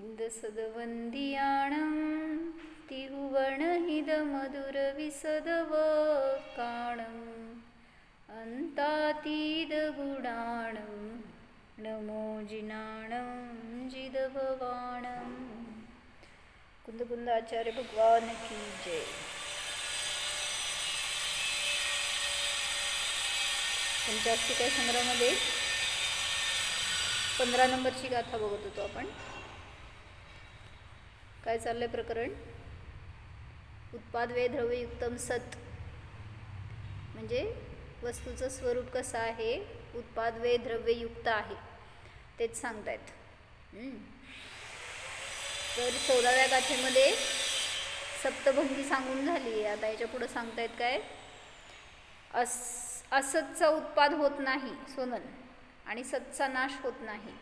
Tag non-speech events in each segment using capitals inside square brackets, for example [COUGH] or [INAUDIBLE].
इन्दसदवन्दियाणं तिहुवणहिदमधुरविसदवकाणम् अन्तातीदगुणाणं नमो जिनाणं जिदभवाणं कुंदकुंद आचार्य भगवान की जय पंचास्तिका संग्रहामध्ये पंधरा नंबरची गाथा बघत होतो आपण काय चाललंय प्रकरण? उत्पाद वे द्रव्ययुक्तम सत. म्हणजे वस्तूचं स्वरूप कसं आहे? उत्पादवे द्रव्ययुक्त आहे. तेच सांगतायत. तर चौदाव्या गाथेमध्ये सप्तभंगी सांगून झाली आहे. आता याच्या पुढं सांगतायत काय? अस असतचा उत्पाद होत नाही सोनल. आणि सतचा नाश होत नाही.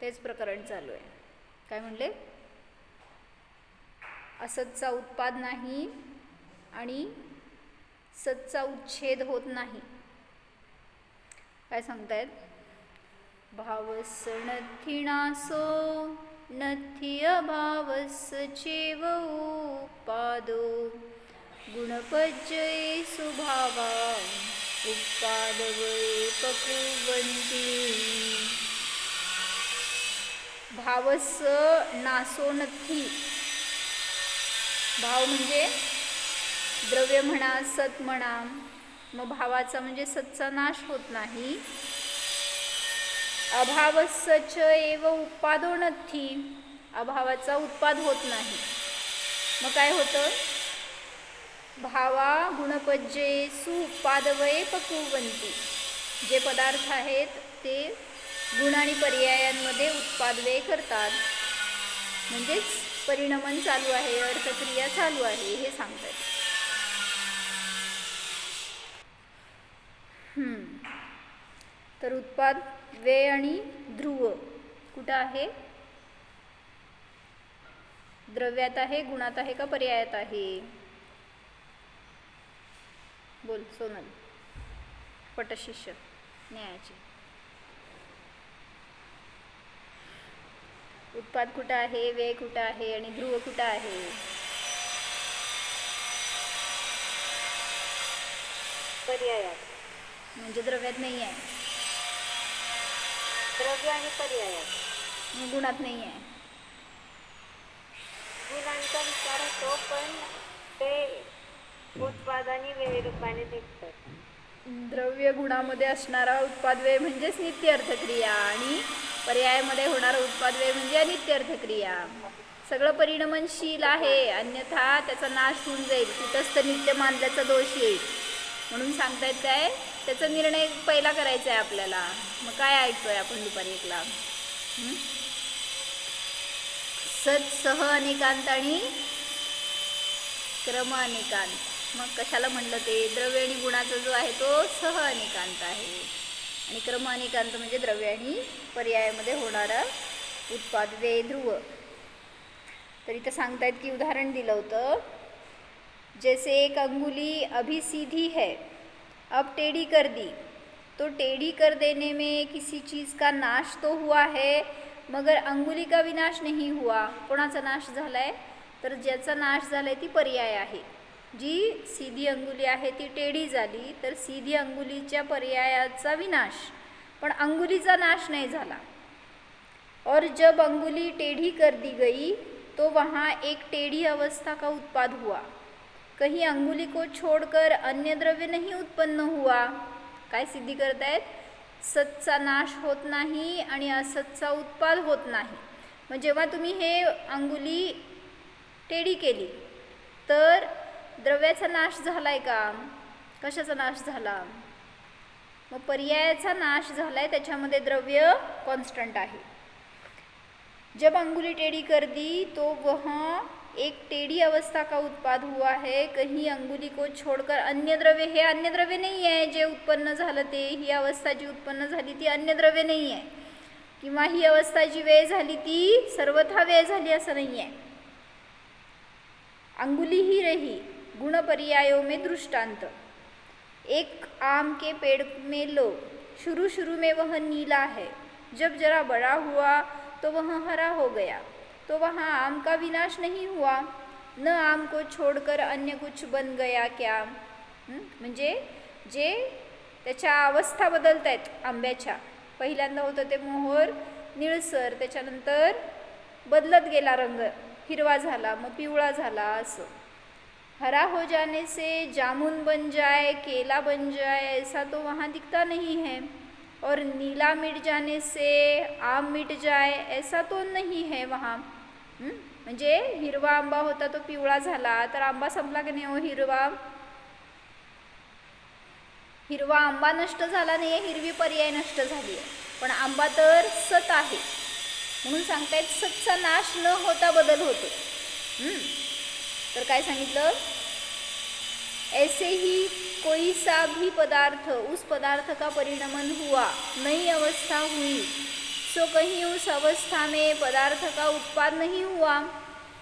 तेच प्रकरण चालू आहे. काय म्हणले? असतचा उत्पाद नाही आणि सतचा उच्छेद होत नाही. काय सांगतायत? भावस नथिणासो नथी अभावस चेव उपादो गुणपजय सुभावा उपादवये पकुवंती भावस नासो नथी भाव म्हणजे द्रव्य म्हणा सत म्हणा मग भावाचा म्हणजे सतचा नाश होत नाही. अभावसच एव उत्पादो नथी अभावाचा उत्पाद होत नाही. मग काय होतं? भावा गुणपज्ये सुउत्पादवये पकुवंती जे पदार्थ आहेत ते गुण आणि पर्यायांमध्ये उत्पादवे करतात. म्हणजेच परिणमन चालू आहे अर्थक्रिया चालू आहे हे सांगतात तर उत्पाद वे आणि ध्रुव कुठं आहे? द्रव्यात आहे गुणात आहे का पर्यायात आहे? बोल सोनल. पटशिष्य न्यायाची. उत्पाद कुठं आहे वे कुठं आहे आणि ध्रुव कुठं आहे? पर्यायात म्हणजे द्रव्यात नाही आहे. द्रव्य आणि पर्यायात गुणात नाही आहे. गुणांचा विचार होतो पण ते उत्पादाने वेळ रूपाने दिसतात द्रव्य गुणामध्ये असणारा उत्पाद व्यय म्हणजेच नित्य अर्थक्रिया आणि पर्यायामध्ये होणारा उत्पाद म्हणजे अनित्य अर्थक्रिया. सगळं परिणमनशील आहे अन्यथा त्याचा नाश होऊन जाईल. तिथंच तर नित्य मानल्याचा दोष येईल. म्हणून सांगतायत आहे त्याचा निर्णय पहिला करायचा आहे आपल्याला. मग काय ऐकतोय आपण दुपारी एकला? सत सह अनेकांत आणि क्रम अनेकांत. मग कशाला म्हणलं ते? द्रव्य आणि गुणाचा जो आहे तो सह अनेकांत आहे. आणि क्रम म्हणजे द्रव्य आणि पर्यायामध्ये होणारा उत्पाद वे ध्रुव. तर इथं सांगतायत की उदाहरण दिलं होतं. जैसे एक अंगुली अभी सीधी है अब टेढ़ी कर दी. तो टेढ़ी कर देने में किसी चीज़ का नाश तो हुआ है मगर अंगुली का विनाश नहीं हुआ. कोणाचा नाश झाला आहे तर ज्याचा नाश झाला आहे ती पर्याय आहे. जी सीधी अंगुली आहे ती टेढ़ी झाली तर सीधी अंगुलीच्या पर्यायाचा विनाश. पण अंगुलीचा नाश नाही झाला. और जब अंगुली टेढ़ी कर दी गई तो वहाँ एक टेढ़ी अवस्था का उत्पाद हुआ. कहीं अंगुली को छोड़कर अन्य द्रव्य नहीं उत्पन्न हुआ. काय सिद्धी करतायत? सतचा नाश होत नाही आणि असतचा उत्पाद होत नाही. मग जेव्हा तुम्ही हे अंगुली टेढी केली तर द्रव्याचा नाश झालाय का? कशाचा नाश झाला? मग पर्यायाचा नाश झालाय त्याच्यामध्ये द्रव्य कॉन्स्टंट आहे. जब अंगुली टेढ़ी कर दी तो वह एक टेढ़ी अवस्था का उत्पाद हुआ है? कहीं अंगुली को छोड़कर अन्य द्रव्य हे अन्य द्रव्य नाही आहे जे उत्पन्न झालं ते. ही अवस्था जी उत्पन्न झाली ती अन्य द्रव्य नाही आहे किंवा ही अवस्था जी वेळ झाली ती सर्वथा वेळ झाली असं नाही आहे. अंगुली ही रही. गुण पर्यायों में दृष्टांत एक आम के पेड़ में लो शुरू शुरू में वह नीला है। जब जरा बड़ा हुआ तो वह हरा हो गया। तो वहाँ आम का विनाश नहीं हुआ। न आम को छोड़कर अन्य कुछ बन गया क्या? म्हणजे जे त्याच्या अवस्था बदलत आहेत आंब्याच्या. पहिल्यांदा होतं ते मोहर निळसर त्याच्यानंतर बदलत गेला रंग. हिरवा झाला मग पिवळा झाला असं. हरा हो जाने से जामुन बन जाए केला बन जाए ऐसा तो वहाँ दिखता नहीं है। और नीला मिट जाने से आम मिट जाए ऐसा तो नहीं है वहाँ। म्हणजे हिरवा आंबा होता तो पिवळा झाला तर आंबा संपला की नाही हो हिरवा? हिरवा आंबा नष्ट झाला नाही आहे हिरवी पर्याय नष्ट झाली आहे. पण आंबा तर सत आहे. म्हणून सांगतायत सतचा नाश न होता बदल होतो. तर काय सांगितलं? ऐसे ही कोई सा भी पदार्थ उस पदार्थ का परिणमन हुआ? नई अवस्था हुई। सो कहीं उस अवस्था में पदार्थ का उत्पाद नहीं हुआ।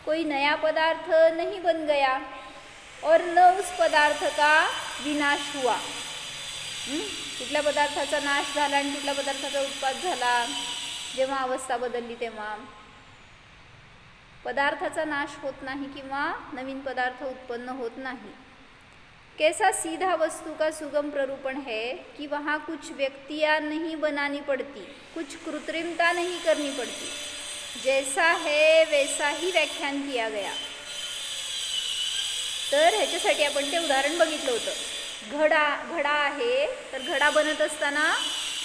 कोई नया पदार्थ नहीं बन गया और न उस पदार्थ का विनाश हुआ। कुठल्या पदार्थाचा नाश झाला आणि कुठल्या पदार्थाचा उत्पाद झाला? जेव्हा अवस्था बदलली तेव्हा. पदार्थाचा नाश होत नाही किंवा नवीन पदार्थ उत्पन्न होत नाही. कैसा सीधा वस्तु का सुगम प्ररूपण है कि वहाँ कुछ व्यक्तियाँ नहीं बनानी पड़ती कुछ कृत्रिमता नहीं करनी पड़ती। जैसा है वैसा ही व्याख्यान किया गया। तर ह्याच्यासाठी आपण ते उदाहरण बघितलं होतं. घडा घडा आहे तर घडा बनत असताना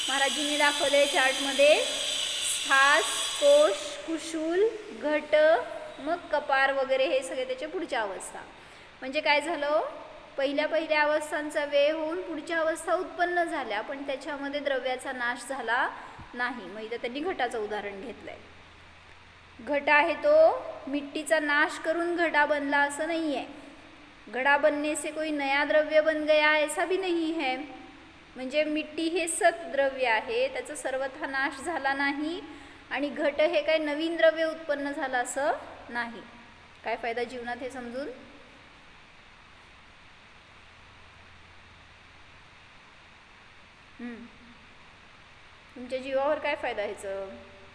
महाराजींनी दाखवले चार्टमध्ये स्थास कोश कुशूल घट मग कपार वगैरे हे सगळे त्याच्या पुढच्या अवस्था. म्हणजे काय झालं? पहिल्या पहिल्या अवस्थांचा वेळ होऊन पुढच्या अवस्था उत्पन्न झाल्या पण त्याच्यामध्ये द्रव्याचा नाश झाला नाही. मग इथं त्यांनी घटाचं उदाहरण घेतलं आहे घट आहे तो मिट्टीचा नाश करून घडा बनला असं नाही आहे घड़ा बनने से कोई नया द्रव्य बन गया ऐसा भी नहीं है. म्हणजे मिट्टी हे सत द्रव्य आहे त्याचा सर्वथा नाश झाला नाही आणि घट हे काय नवीन द्रव्य उत्पन्न झालं असं नाही. काय फायदा जीवनात हे समजून? हम्म. तुमच्या जीवावर काय फायदा ह्याचं?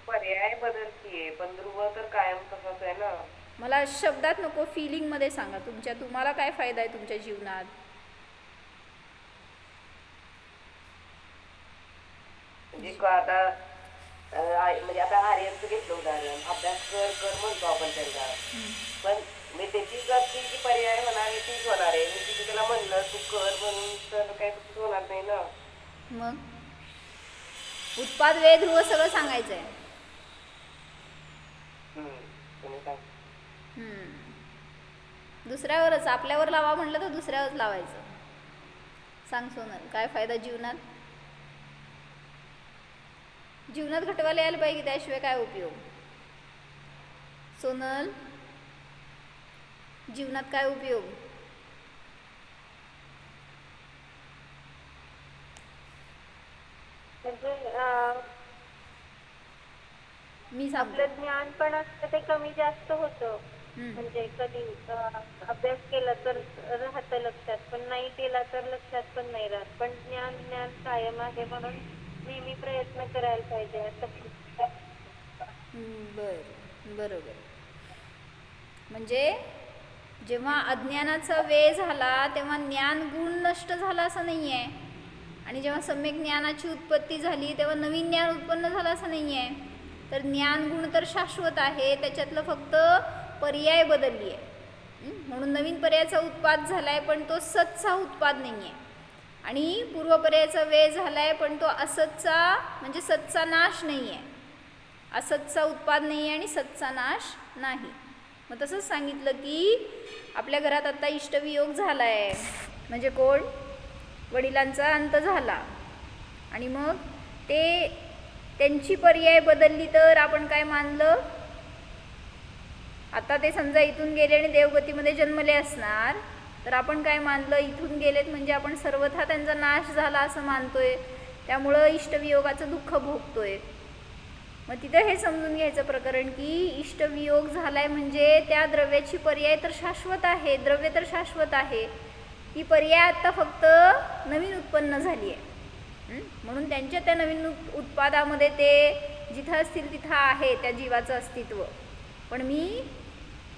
पर्याय बदलतीये पण ध्रुव तर कायम तसाच आहे ना? मला शब्दात नको फिलिंगमध्ये सांगा तुमच्या. तुम्हाला काय फायदा आहे तुमच्या जीवनात? म्हणजे आता म्हणजे आता आर्यनचं घेतलं उदाहरण. अभ्यास कर कर म्हणतो आपण त्यांना. पण मी त्याची गती जी पर्याय होणार तीच होणार आहे. मी तिथे त्याला म्हणलं तू कर म्हणून तर काही तसंच होणार नाही ना? मग? उत्पाद वेळ ध्रुव सगळं सांगायचं आहे. दुसऱ्यावरच आपल्यावर लावा म्हटलं तर दुसऱ्यावरच लावायचं. सांग सोनल काय फायदा जीवनात? जीवनात घटवायला यायला पाहिजे त्याशिवाय काय उपयोग? सोनल जीवनात काय उपयोग? म्हणजे मी सांगतो आपलं ज्ञान पण असतं ते कमी जास्त होतं. म्हणजे कधी अभ्यास केला तर राहतं लक्षात पण नाही केला तर लक्षात पण नाही राहत. पण ज्ञान ज्ञान कायम आहे म्हणून नेहमी प्रयत्न करायला पाहिजे असं बरं बरोबर. म्हणजे जेव्हा अज्ञानाचा वेळ झाला तेव्हा ज्ञान गुण नष्ट झाला असं नाही आहे आणि जेव्हा सम्यक ज्ञानाची उत्पत्ती झाली तेव्हा नवीन ज्ञान उत्पन्न झालं असं नाही आहे तर ज्ञान गुण तर शाश्वत आहे त्याच्यातलं फक्त पर्याय बदलली आहे म्हणून नवीन पर्यायाचा उत्पाद झाला आहे पण तो सतचा उत्पाद नाही आहे आणि पूर्वपर्यायाचा वेळ झाला आहे पण तो असतचा म्हणजे सतचा नाश नाही आहे असतचा उत्पाद नाही आहे आणि सतचा नाश नाही. मग तसंच सांगितलं की आपल्या घरात आत्ता इष्टवियोग झाला आहे म्हणजे कोण? वडिलांचा अंत झाला. आणि मग ते त्यांची पर्याय बदलली तर आपण काय मानलं? आता ते समजा इथून गेले आणि देवगतीमध्ये जन्मले असणार. तर आपण काय मानलं इथून गेलेत म्हणजे आपण सर्वथा त्यांचा नाश झाला असं मानतोय. त्यामुळं इष्टवियोगाचं दुःख भोगतोय. मग तिथं हे समजून घ्यायचं प्रकरण की इष्टवियोग झालाय म्हणजे त्या द्रव्याची पर्याय तर शाश्वत आहे द्रव्य तर शाश्वत आहे. ती पर्याय आत्ता फक्त नवीन उत्पन्न झाली आहे म्हणून त्यांच्या त्या नवीन उत्पादामध्ये ते जिथं असतील तिथं आहे त्या जीवाचं अस्तित्व. पण मी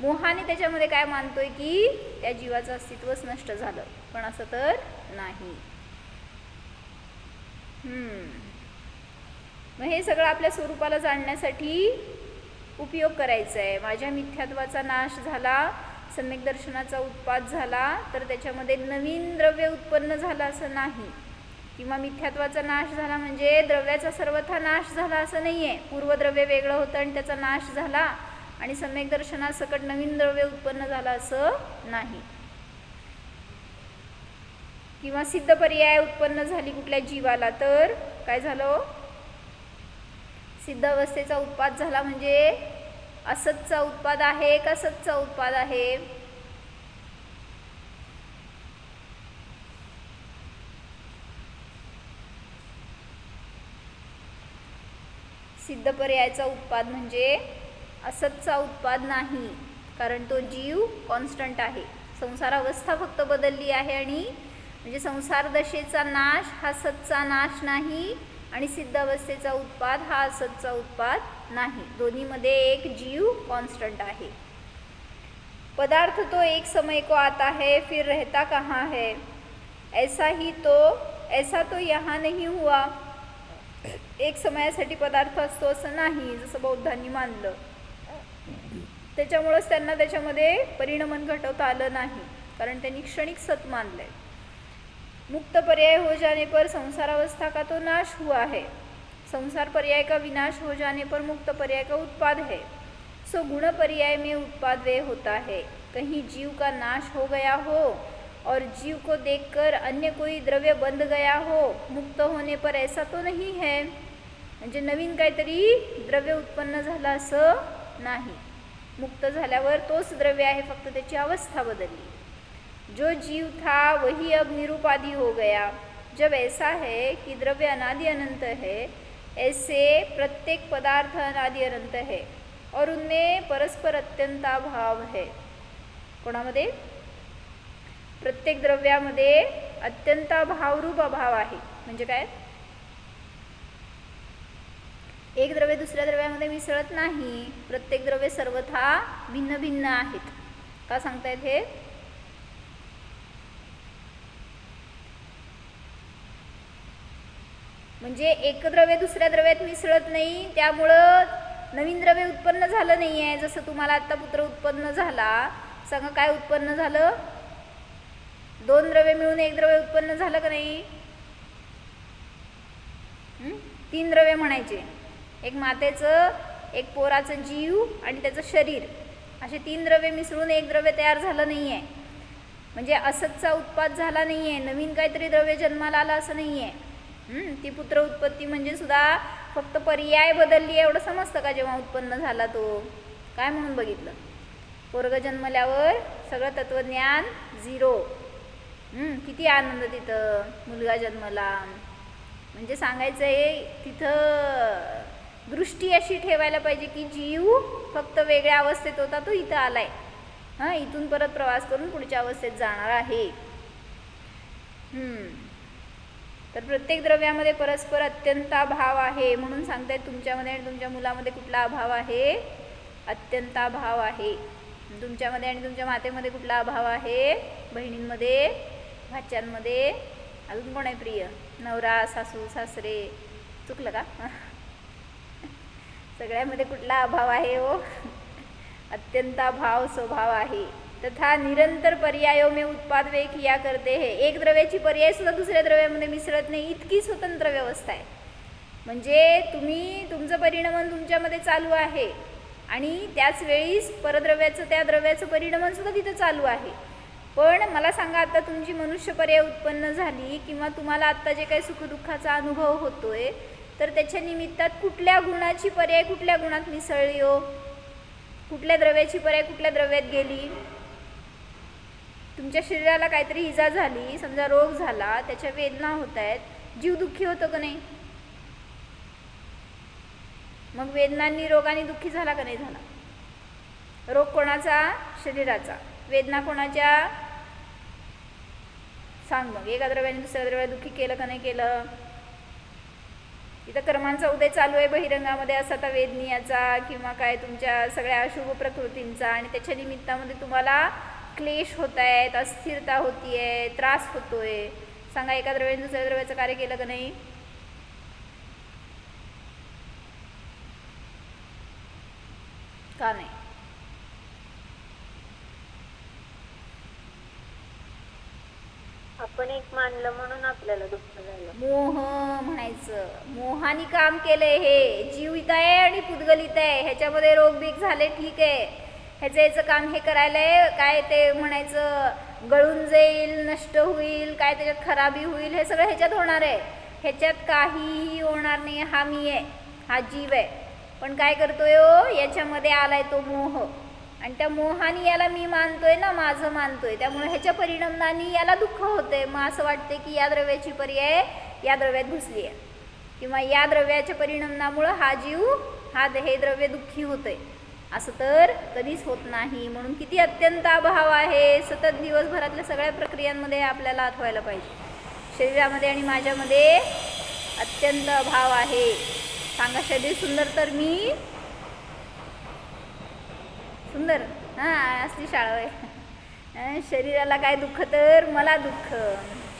मोहाने त्याच्यामध्ये काय मानतोय की त्या जीवाचं अस्तित्वच नष्ट झालं. पण असं तर नाही. हम्म. मग हे सगळं आपल्या स्वरूपाला जाणण्यासाठी उपयोग करायचा आहे माझ्या मिथ्यात्वाचा नाश झाला सम्यक दर्शनाचा उत्पाद झाला तर त्याच्यामध्ये नवीन द्रव्य उत्पन्न झालं असं नाही. किंवा मिथ्यात्वाचा नाश झाला म्हणजे द्रव्याचा सर्वथा नाश झाला असं नाही आहे पूर्वद्रव्य वेगळं होतं आणि त्याचा नाश झाला. आणि सम्यक दर्शनासकट नवीन द्रव्य उत्पन्न झालं असं नाही. किंवा सिद्ध पर्याय उत्पन्न झाली कुठल्या जीवाला तर काय झालं? सिद्ध अवस्थेचा उत्पाद झाला म्हणजे असतचा उत्पाद आहे का सतचा उत्पाद आहे? सिद्ध पर्यायाचा उत्पाद म्हणजे असतचा उत्पाद नाही. कारण तो जीव कॉन्स्टंट आहे. संसार अवस्था फक्त बदलली आहे आणि म्हणजे संसार दशेचा नाश हा सतचा नाश नाही आणि सिद्ध अवस्थेचा उत्पाद हा असतचा उत्पाद नाही. दोन्हीमध्ये एक जीव कॉन्स्टंट आहे. पदार्थ तो एक समय को आता है फिर रहता कहाँ है? ऐसा ही तो ऐसा तो यहाँ नहीं हुआ. एक समयासाठी पदार्थ असतो असं नाही जसं बौद्धांनी मानलं. त्याच्यामुळंच त्यांना त्याच्यामध्ये परिणमन घटवता आलं नाही. कारण त्यांनी क्षणिक सत मानलंय. मुक्त पर्याय हो जाने पर संसारावस्था का तो नाश हुआ है? संसार पर्याय का विनाश हो जाने पर मुक्त पर्याय का उत्पाद है? सो गुण पर्याय में उत्पाद वे होता है। कहीं जीव का नाश हो गया हो और जीव को देखकर अन्य कोई द्रव्य बंद गया हो मुक्त होने पर ऐसा तो नहीं है? म्हणजे नवीन काहीतरी द्रव्य उत्पन्न झालं असं नाही. मुक्त झाल्यावर तोच द्रव्य आहे फक्त त्याची अवस्था बदलली. जो जीव था वही अब निरुपाधी हो गया. जब ऐसा है कि द्रव्य अनादि अनंत है ऐसे प्रत्येक पदार्थ अनादि अनंत है और उनमें परस्पर अत्यंताभाव है. कोणामध्ये? प्रत्येक द्रव्यामध्ये अत्यंताभावरूप अभाव आहे. म्हणजे काय? एक द्रव्य दुसऱ्या द्रव्यामध्ये मिसळत नाही. प्रत्येक द्रव्य सर्वथा भिन्न भिन्न आहेत. का सांगतायत हे? म्हणजे एक द्रव्य दुसऱ्या द्रव्यात मिसळत नाही त्यामुळं नवीन द्रव्य उत्पन्न झालं नाही आहे जसं तुम्हाला आत्ता पुत्र उत्पन्न झाला सांगा काय उत्पन्न झालं? दोन द्रव्य मिळून एक द्रव्य उत्पन्न झालं का नाही? तीन द्रव्य म्हणायचे. एक मातेचं एक पोराचं जीव आणि त्याचं शरीर. असे तीन द्रव्य मिसळून एक द्रव्य तयार झालं नाही आहे म्हणजे असतचा उत्पाद झाला नाही आहे नवीन काहीतरी द्रव्य जन्माला आलं असं नाही आहे ती पुत्र उत्पत्ती म्हणजे सुद्धा फक्त पर्याय बदलली आहे एवढं समजतं का जेव्हा उत्पन्न झाला तो? काय म्हणून बघितलं? पोरग जन्मल्यावर सगळं तत्वज्ञान झिरो. किती आनंद तिथं मुलगा जन्मला. म्हणजे सांगायचं आहे तिथं दृष्टी अशी ठेवायला पाहिजे की जीव फक्त वेगळ्या अवस्थेत होता तो इथं आलाय. हां इथून परत प्रवास करून पुढच्या अवस्थेत जाणार आहे. तर प्रत्येक द्रव्यामध्ये परस्पर अत्यंत भाव आहे म्हणून सांगतायत तुमच्यामध्ये आणि तुमच्या मुलामध्ये कुठला अभाव आहे? अत्यंत भाव आहे. तुमच्यामध्ये आणि तुमच्या मातेमध्ये कुठला अभाव आहे? बहिणींमध्ये भाच्यांमध्ये. अजून कोण आहे प्रिय? नवरा सासू सासरे. चुकलं का? सगळ्यामध्ये कुठला अभाव आहे हो? अत्यंत भाव स्वभाव आहे. तथा निरंतर पर्यायो मे उत्पाद वे किया करते हे. एक द्रव्याची पर्याय सुद्धा दुसऱ्या द्रव्यामध्ये मिसळत नाही. इतकी स्वतंत्र व्यवस्था आहे. म्हणजे तुम्ही तुमचं परिणमन तुमच्यामध्ये चालू आहे. आणि त्याच वेळीस परद्रव्याचं त्या द्रव्याचं परिणमन सुद्धा तिथं चालू आहे. पण मला सांगा आता तुमची मनुष्य पर्याय उत्पन्न झाली किंवा तुम्हाला आत्ता जे काही सुखदुःखाचा अनुभव होतोय तर त्याच्या निमित्तात कुठल्या गुणाची पर्याय कुठल्या गुणात मिसळली हो? कुठल्या द्रव्याची पर्याय कुठल्या द्रव्यात गेली? तुमच्या शरीराला काहीतरी इजा झाली समजा रोग झाला त्याच्या वेदना होत आहेत. जीव दुःखी होतो का नाही? मग वेदनांनी रोगाने दुःखी झाला का नाही झाला? रोग कोणाचा? शरीराचा. वेदना कोणाच्या? सांग मग. एका द्रव्याने दुसऱ्या द्रव्यात दुःखी केलं का नाही केलं? इथं कर्मांचा उदय चालू आहे बहिरंगामध्ये असा आता वेदनीयाचा किंवा काय तुमच्या सगळ्या अशुभ प्रकृतींचा. आणि त्याच्या निमित्तामध्ये तुम्हाला क्लेश होत आहेत अस्थिरता होतीये त्रास होतोय. सांगा एका द्रव्याने दुसऱ्या द्रव्याचं कार्य केलं का नाही? का नाही? आपण एक मानलं म्हणून आपल्याला दुःख मोह म्हणायचं. मोहानी काम केलंय हे. जीवित आहे आणि पुद्गलित आहे. ह्याच्यामध्ये रोगबीक झाले ठीक आहे. ह्याचं याचं काम हे करायलंय. काय ते म्हणायचं गळून जाईल नष्ट होईल काय त्याच्यात खराबी होईल हे सगळं ह्याच्यात होणार आहे. ह्याच्यात काहीही होणार नाही. हा मी आहे. हा जीव आहे. पण काय करतोय हो? याच्यामध्ये आलाय तो मोह. आणि त्या मोहाने याला मी मानतोय ना माझं मानतोय. त्यामुळे ह्याच्या परिणामाने याला दुःख होतंय. मग असं वाटते की या द्रव्याची पर्याय या द्रव्यात घुसली आहे. किंवा या द्रव्याच्या परिणामामुळं हा जीव हा हे द्रव्य दुःखी होतंय. असं तर कधीच होत नाही. म्हणून किती अत्यंत अभाव आहे. सतत दिवसभरातल्या सगळ्या प्रक्रियांमध्ये आपल्याला आठवायला पाहिजे. शरीरामध्ये आणि माझ्यामध्ये अत्यंत अभाव आहे. सांगा शरीर सुंदर तर मी? सुंदर? हां असली शाळा आहे शरीराला काय दुःख तर मला दुःख.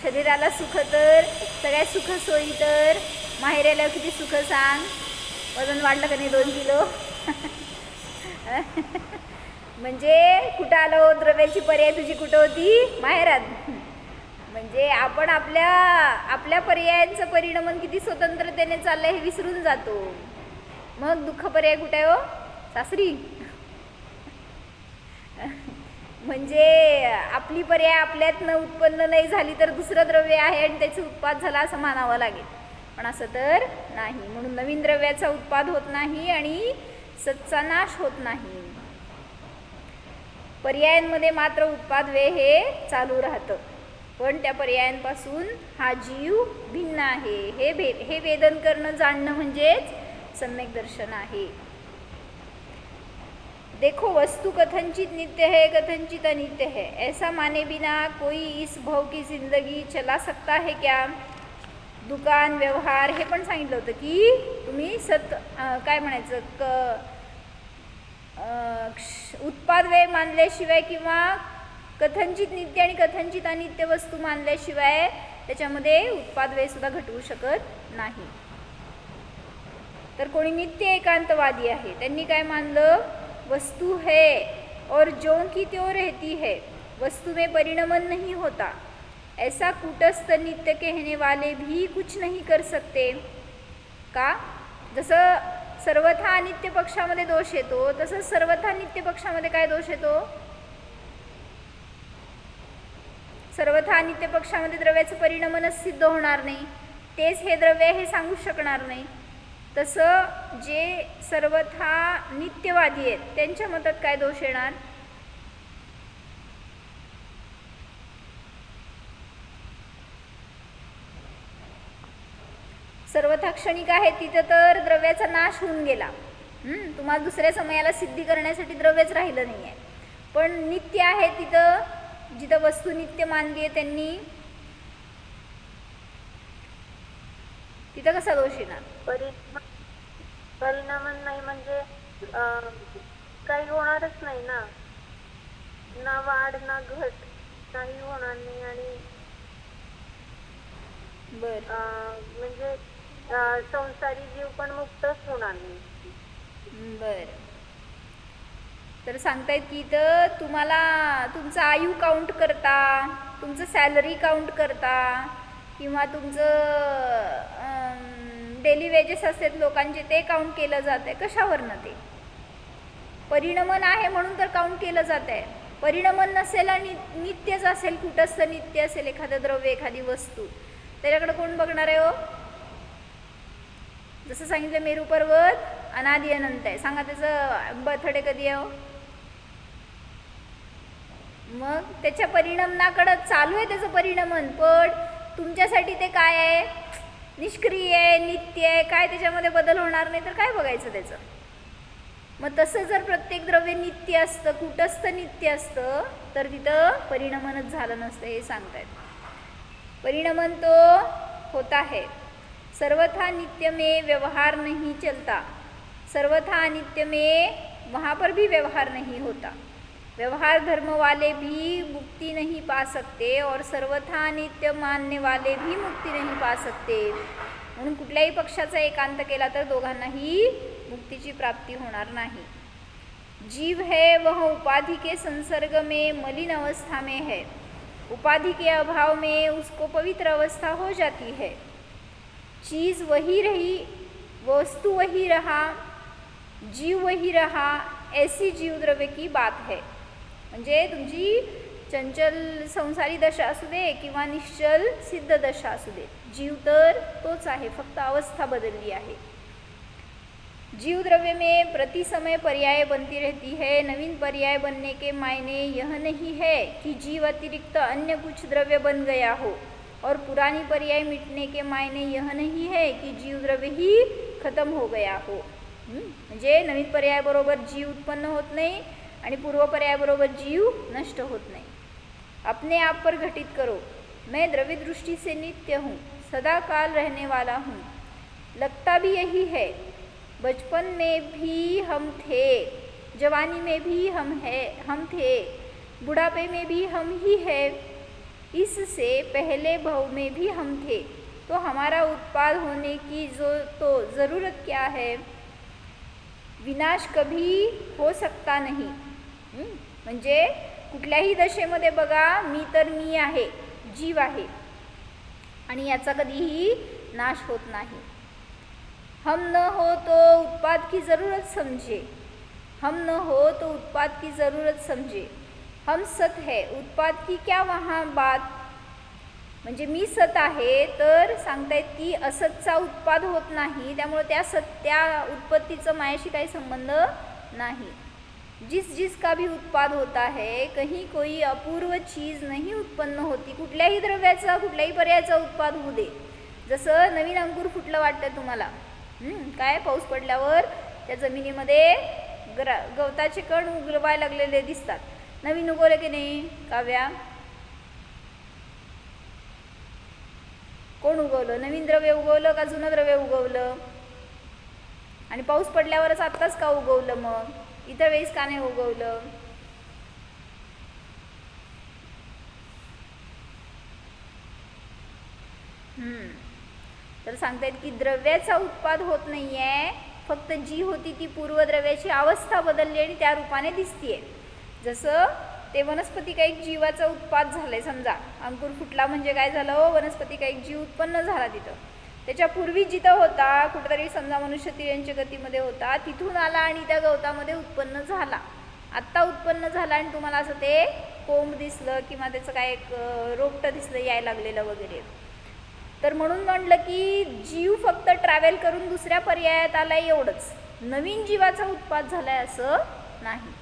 शरीराला सुख तर सगळ्या सुख सोयी तर. माहेर आल्यावर किती सुख सांग. वजन वाढलं का नाही दोन किलो? [LAUGHS] म्हणजे कुठं आलो? द्रव्याची पर्याय तुझी कुठं होती? माहेरात. म्हणजे आपण आपल्या आपल्या पर्यायांचं परिणमन किती स्वतंत्रतेने चाललं हे विसरून जातो. मग दुःख पर्याय कुठे आहे हो? सासरी? म्हणजे आपली पर्याय आपल्यातनं उत्पन्न नाही झाली तर दुसरं द्रव्य आहे आणि त्याचं उत्पाद झाला असं मानावं लागेल. पण असं तर नाही. म्हणून नवीन द्रव्याचा उत्पाद होत नाही आणि सत्चा नाश होत नाही. पर्यायांमध्ये मात्र उत्पाद वे हे चालू राहतं. पण त्या पर्यायांपासून हा जीव भिन्न आहे. हे भे हे वेदन करणं जाणणं म्हणजेच सम्यक दर्शन आहे. देखो वस्तु कथनचित नित्य है कथनचित अनित्य है। ऐसा माने बिना कोई इस भव की जिंदगी चला सकता है क्या? दुकान व्यवहार हे पण सांगितलं होतं की तुम्ही सत काय म्हणायचं? क क्ष- उत्पाद व्यय मानल्याशिवाय किंवा कथनचित नित्य आणि कथनचित अनित्य वस्तू मानल्याशिवाय त्याच्यामध्ये उत्पाद व्ययसुद्धा सुद्धा घटवू शकत नाही. तर कोणी नित्य एकांतवादी आहे त्यांनी काय मानलं? वस्तु है और जो की त्यो रहती है वस्तु में परिणमन नहीं होता। ऐसा कूटस्थ नित्य कहने वाले भी कुछ नहीं कर सकते। का? जसं सर्वथा अनित्य पक्षामध्ये दोष येतो तसंच सर्वथा नित्य पक्षामध्ये काय दोष येतो? सर्वथा अनित्य पक्षामध्ये द्रव्याचं परिणमनच सिद्ध होणार नाही. तेच हे द्रव्य हे सांगू शकणार नाही. तसं जे सर्वथा नित्यवादी आहेत त्यांच्या मतात काय दोष येणार? सर्वथा क्षणिक आहे तिथं तर द्रव्याचा नाश होऊन गेला. तुम्हाला दुसऱ्या समयाला सिद्धी करण्यासाठी द्रव्यच राहिलं नाही आहे पण नित्य आहे तिथं जिथं वस्तू नित्य मानली आहे त्यांनी तिथं कसा दोष येणार? परिणाम नाही म्हणजे अं, काही होणारच नाही ना. ना वाढ ना घट काही होणार नाही आणि बर. अं, म्हणजे अं, संसारी जीव पण मुक्तच होणार नाही. बर. तर सांगतायत की इथं तुम्हाला तुमचं आयु काउंट करता तुमचं सॅलरी काउंट करता किंवा तुमचं डेली वेजेस असतात लोकांचे ते काउंट केलं जात आहे कशावरनं ते? परिणमन आहे म्हणून तर काउंट केलं जात आहे परिणमन नसेल आणि नित्यच असेल कुठंच नित्य असेल एखादं द्रव्य एखादी वस्तू. त्याच्याकडे कोण बघणार आहे हो? जसं सांगितलं मेरू पर्वत अनादी अनंत आहे. सांगा त्याचं बर्थडे कधी आहे हो? मग त्याच्या परिणामाकडं चालू आहे त्याचं परिणमन पण तुमच्यासाठी ते काय आहे? निष्क्रिय आहे नित्य आहे काय त्याच्यामध्ये बदल होणार नाही तर काय बघायचं त्याचं? मग तसं जर प्रत्येक द्रव्य नित्य असतं कुटस्थ नित्य असतं तर तिथं परिणमनच झालं नसतं हे सांगतायत. परिणमन तो होत आहे. सर्वथा नित्य में व्यवहार नहीं चलता. सर्वथा नित्य में वहाँ पर भी व्यवहार नहीं होता. व्यवहार धर्म वाले भी मुक्ति नहीं पा सकते और सर्वथा नित्य मानने वाले भी मुक्ति नहीं पा सकते. म्हणून कुठल्याही पक्षाचा एकांत केला तर दोघांनाही मुक्तीची प्राप्ती होणार नाही. जीव है वह उपाधि के संसर्ग में मलिन अवस्था में है. उपाधि के अभाव में उसको पवित्र अवस्था हो जाती है. चीज़ वही रही वस्तु वही रहा जीव वही रहा ऐसी जीव द्रव्य की बात है. म्हणजे तुमची चंचल संसारी दशा असू दे किंवा निश्चल सिद्ध दशा असू दे जीव तर तोच आहे फक्त अवस्था बदलली आहे. जीव द्रव्य में प्रति समय पर्याय बनती रहती है नवीन पर्याय बनने के मायने यह नहीं है कि जीव अतिरिक्त अन्य कुछ द्रव्य बन गया हो और पुरानी पर्याय मिटने के मायने यह नहीं है कि जीव द्रव्य ही खत्म हो गया हो। म्हणजे नवीन पर्यायाबरोबर जीव उत्पन्न होत नाही आणि पूर्व पर्यायाबरोबर जीव नष्ट होत नाही. अपने आप पर घटित करो. मैं द्रव्य दृष्टि से नित्य हूँ सदा काल रहने वाला हूँ. लगता भी यही है, बचपन में भी हम थे, जवानी में भी हम है, हम थे, बुढ़ापे में भी हम ही है, इससे पहले भव में भी हम थे तो हमारा उत्पाद होने की जो तो ज़रूरत क्या है? विनाश कभी हो सकता नाही? म्हणजे कुठल्याही दशेमध्ये बघा मी तर मी आहे जीव आहे. आणि याचा कधीही नाश होत नाही. हम न हो तो उत्पाद की ज़रूरत समझे. हम न हो तो उत्पाद की ज़रूरत समझे. हम सत है उत्पाद की क्या वहाँ बात? म्हणजे मी सत आहे तर सांगतायत की असतचा उत्पाद होत नाही त्यामुळे त्या सत त्या उत्पत्तीचं मायाशी काही संबंध नाही. जिस जिस का भी उत्पाद होता है कहीं कोई अपूर्व चीज नहीं उत्पन्न होती कुठल्याही द्रव्याचा कुठल्याही पर्यायाचा उत्पाद होऊ दे. जसं नवीन अंकुर फुटलं वाटतं तुम्हाला. काय पाऊस पडल्यावर त्या जमिनीमध्ये ग्रा गवताचे कण उगलवाय लागलेले दिसतात. नवीन उगवलं की नाही काव्या? कोण उगवलं? नवीन द्रव्य उगवलं का जुनं द्रव्य उगवलं? आणि पाऊस पडल्यावरच आत्ताच का उगवलं मग? इतर वेळेस का नाही उगवलं? हम्म. तर सांगतायत की द्रव्याचा उत्पाद होत नाही आहे फक्त जी होती ती पूर्वद्रव्याची अवस्था बदलली आणि त्या रूपाने दिसतीये. जसं ते वनस्पती काही जीवाचा उत्पाद झालाय. समजा अंकुर फुटला म्हणजे काय झालं? हो वनस्पती काही जीव उत्पन्न झाला तिथं. त्याच्यापूर्वी जिथं होता कुठेतरी समजा मनुष्य तिर्यांच्या गतीमध्ये होता तिथून आला आणि त्या गवतामध्ये उत्पन्न झाला. आत्ता उत्पन्न झाला आणि तुम्हाला असं ते कोंब दिसलं किंवा त्याचं काय एक रोपटं दिसलं यायला लागलेलं वगैरे. तर म्हणून म्हणलं की जीव फक्त ट्रॅव्हल करून दुसऱ्या पर्यायात आलाय एवढंच. नवीन जीवाचा उत्पाद झालाय असं नाही.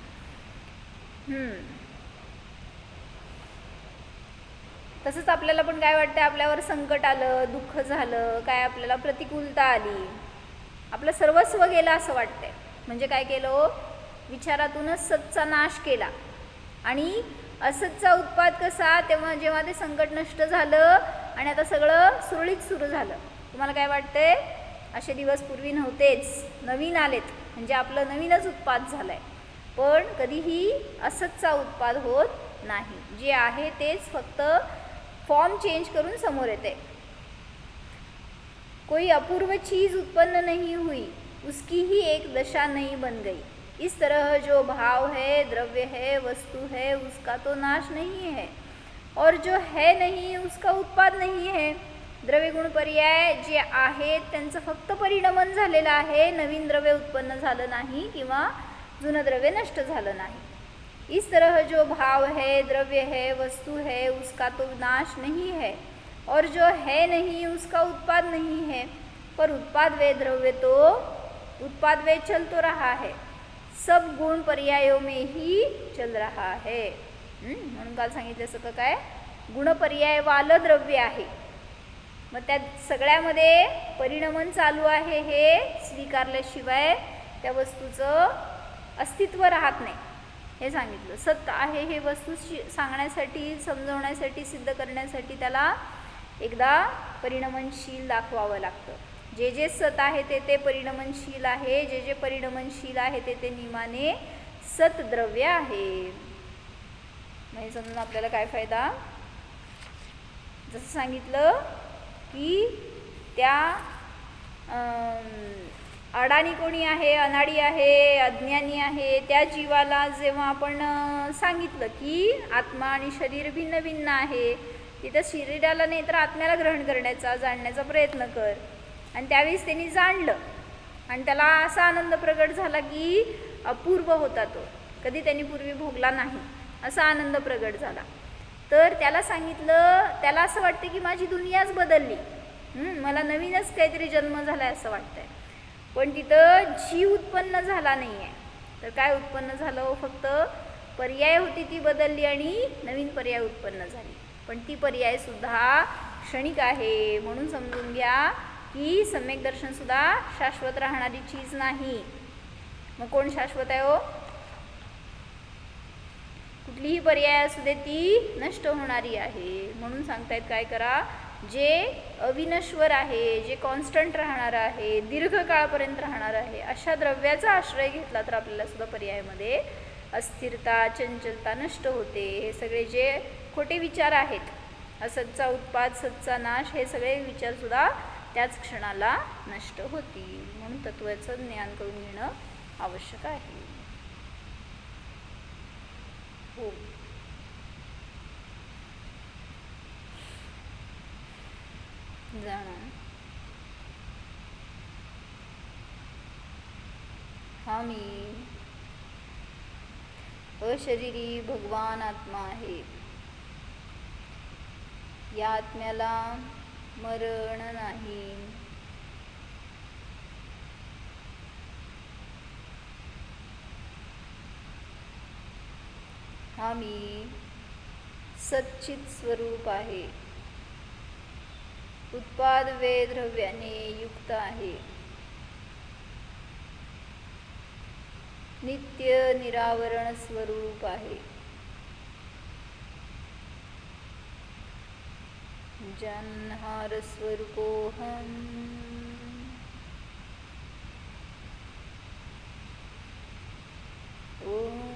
तसंच आपल्याला पण काय वाटतं आपल्यावर संकट आलं दुःख झालं काय आपल्याला प्रतिकूलता आली आपलं सर्वस्व गेलं असं वाटतंय. म्हणजे काय केलं हो? विचारातूनच सतचा नाश केला. आणि असतचा उत्पाद कसा? तेव्हा जेव्हा ते संकट नष्ट झालं आणि आता सगळं सुरळीत सुरू झालं. तुम्हाला काय वाटतंय? असे दिवस पूर्वी नव्हतेच. नवीन आलेत. म्हणजे आपलं नवीनच उत्पाद झालंय. पण कधीही असतचा उत्पाद होत नाही. जे आहे तेच फक्त फॉर्म चेंज करून समोर येते. कोई अपूर्व चीज उत्पन्न नहीं हुई उसकी ही एक दशा नहीं बन गई। इस तरह जो भाव है द्रव्य है वस्तु है उसका तो नाश नहीं है। और जो है नहीं उसका उत्पाद नाही है। द्रव्य गुण पर्याय जे आहेत त्यांचं फक्त परिणमन झालेलं आहे नवीन द्रव्य उत्पन्न झालं नाही किंवा जुनं द्रव्य नष्ट झालं नाही. इस तरह जो भाव है द्रव्य है वस्तु है उसका तो नाश नहीं है। और जो है नहीं उसका उत्पाद नहीं है। पर उत्पाद वे द्रव्य तो उत्पाद वे चल तो रहा है। सब गुण पर्यायों में ही चल रहा है। म्हणून काल सांगितलं सगळं काय? गुणपर्यायवालं द्रव्य आहे। मग त्या सगळ्यामध्ये परिणमन चालू आहे हे स्वीकारल्याशिवाय त्या वस्तूचं अस्तित्व राहत नाही. हे सांगितलं. सत्य आहे हे वस्तू सांगण्यासाठी समजवण्यासाठी सिद्ध करण्यासाठी त्याला एकदा परिणमनशील दाखवावं लागतं. जे जे सत आहे ते ते परिणमनशील आहे जे जे परिणमनशील आहे ते ते निमाने सतद्रव्य आहे. म्हणजे समजून आपल्याला काय फायदा? जसं सांगितलं की त्या अडाणी कोणी आहे अनाडी आहे अज्ञानी आहे त्या जीवाला जेव्हा आपण सांगितलं की आत्मा आणि शरीर भिन्न भिन्न आहे तिथं शरीराला नाही तर आत्म्याला ग्रहण करण्याचा जाणण्याचा प्रयत्न कर. आणि त्यावेळेस त्यांनी जाणलं. आणि त्याला असा आनंद प्रगट झाला की अपूर्व होता तो. कधी त्यांनी पूर्वी भोगला नाही. असा आनंद प्रगट झाला. तर त्याला सांगितलं त्याला असं वाटतं की माझी दुनियाच बदलली. मला नवीनच काहीतरी जन्म झाला आहे असं वाटतंय. पण तिथं जी उत्पन्न झाला नाही आहे तर काय उत्पन्न झालं हो फक्त? पर्याय होती ती बदलली आणि नवीन पर्याय उत्पन्न झाली. पण ती पर्यायसुद्धा क्षणिक आहे. म्हणून समजून घ्या की सम्यक दर्शनसुद्धा शाश्वत राहणारी चीज नाही. मग कोण शाश्वत आहे हो? कुठलीही पर्याय असू दे ती नष्ट होणारी आहे. म्हणून सांगतायत काय करा? जे अविनश्वर आहे जे कॉन्स्टंट राहणार आहे दीर्घकाळापर्यंत राहणार आहे अशा द्रव्याचा आश्रय घेतला तर आपल्याला सुद्धा पर्यायामध्ये अस्थिरता चंचलता नष्ट होते. हे सगळे जे खोटे विचार आहेत असतचा उत्पाद सतचा नाश हे सगळे विचारसुद्धा त्याच क्षणाला नष्ट होतील. म्हणून तत्वाचं ज्ञान करून घेणं आवश्यक आहे. हो. जाणार हा मी. अशरीरी भगवान आत्मा आहे. या आत्म्याला मरण नाही. हा मी सच्चित स्वरूप आहे. उत्पाद वेद्रव्याने युक्त आहे. नित्य निरावरण स्वरूप आहे. जन्हार स्वरूपोहम ओम